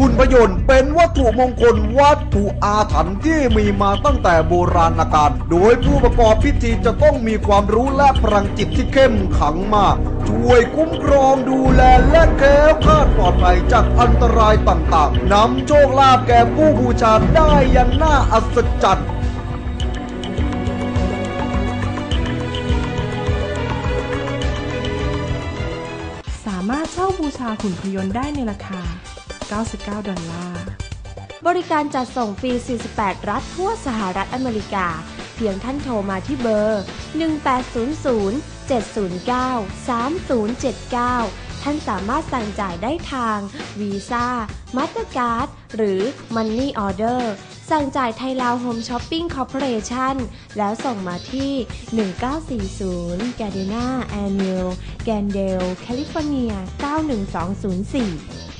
หุ่นพยนต์เป็นวัตถุมงคลวัตถุอาถรรพ์ที่มีมาตั้งแต่โบราณกาล โดยผู้ประกอบพิธีจะต้องมีความรู้และพลังจิตที่เข้มขังมาก ช่วยคุ้มครองดูแลและแคล้วคาดปลอดภัยจากอันตรายต่างๆ นำโชคลาภแก่ผู้บูชาได้อย่างน่าอัศจรรย์สามารถเช่าบูชาหุ่นพยนต์ได้ในราคา 99 ดอลลาร์ บริการจัดส่งฟรี 48 รัฐทั่วสหรัฐอเมริกา เพียงท่านโทรมาที่เบอร์ 1800 709 3079 ท่านสามารถสั่งจ่ายได้ทางวีซ่ามาสเตอร์การ์ดหรือ Money Order สั่งจ่ายไทยลาวโฮมช้อปปิ้งคอร์ปอเรชั่นแล้วส่งมาที่ 1940 Gardena Avenue แกนเดลแคลิฟอร์เนีย91204